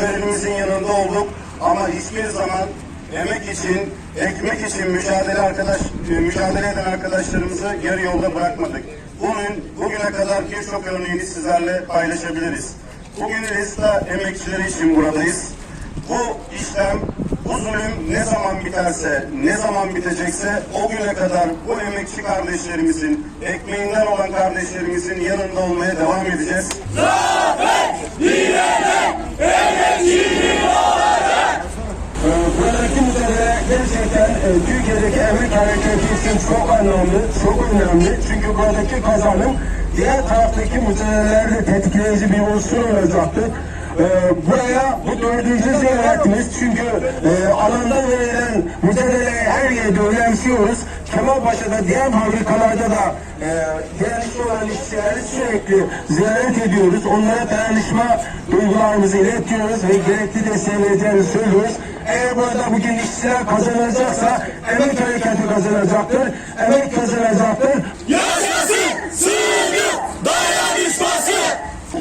işverenimizin yanında olduk ama hiçbir zaman emek için, ekmek için mücadele arkadaş mücadele eden arkadaşlarımızı yarı yolda bırakmadık. Bugün bugüne kadar birçok örneğini sizlerle paylaşabiliriz. Bugün Resta emekçileri için buradayız. Bu işlem, bu zulüm ne zaman biterse, ne zaman bitecekse o güne kadar bu emekçi kardeşlerimizin, ekmeğinden olan kardeşlerimizin yanında olmaya devam edeceğiz. Ee, Buradaki mücadele gerçekten e, Türkiye'deki emek hareketi için çok önemli, çok önemli. Çünkü buradaki kazanım diğer taraftaki mücadelelerde tetikleyici bir unsur olacaktır. Ee, buraya bu dördüncü ziyaretimiz çünkü e, alanda verilen mücadeleyi her yerde önemsiyoruz. Kemalpaşa'da diğer fabrikalarda da e, direnişli olan işçileri sürekli ziyaret ediyoruz. Onlara dayanışma duygularımızı iletiyoruz ve gerekli desteği vereceğini söylüyoruz. Eğer burada bugün işçiler kazanacaksa emek hareketi kazanacaktır. Emek kazanacaktır. Yaşasın sığındı dayanışması.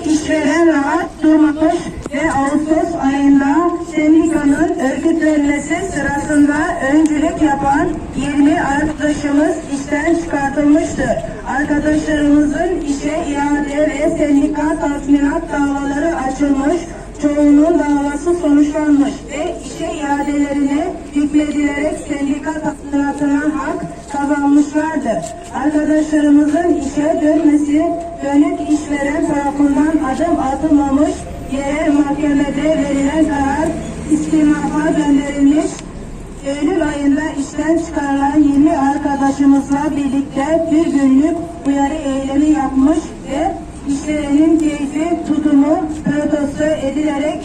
İşveren rahat durmamış ve Ağustos ayında sendikanın örgütlenmesi sırasında öncülük yapan 20 arkadaşımız işten çıkartılmıştır. Arkadaşlarımızın işe iade ve sendika tazminat davaları açılmış, çoğunun davası sonuçlanmış ve işe iadelerini hükmedilerek sendika tazminatına hak kazanmışlardır. Arkadaşlarımızın işe dönmesi dönük işveren tarafından adım atılmamış yerel mahkemede verilen karar istimafa gönderilmiş Eylül ayında işten çıkarılan 20 arkadaşımızla birlikte bir günlük uyarı eylemi yapmış ve işverenin keyfi tutumu edilerek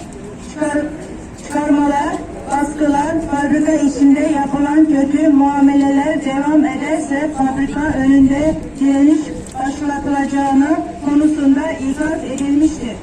çıkar, çıkarmalar, baskılar, fabrika içinde yapılan kötü muameleler devam ederse fabrika önünde direniş başlatılacağını konusunda ikaz edilmiştir.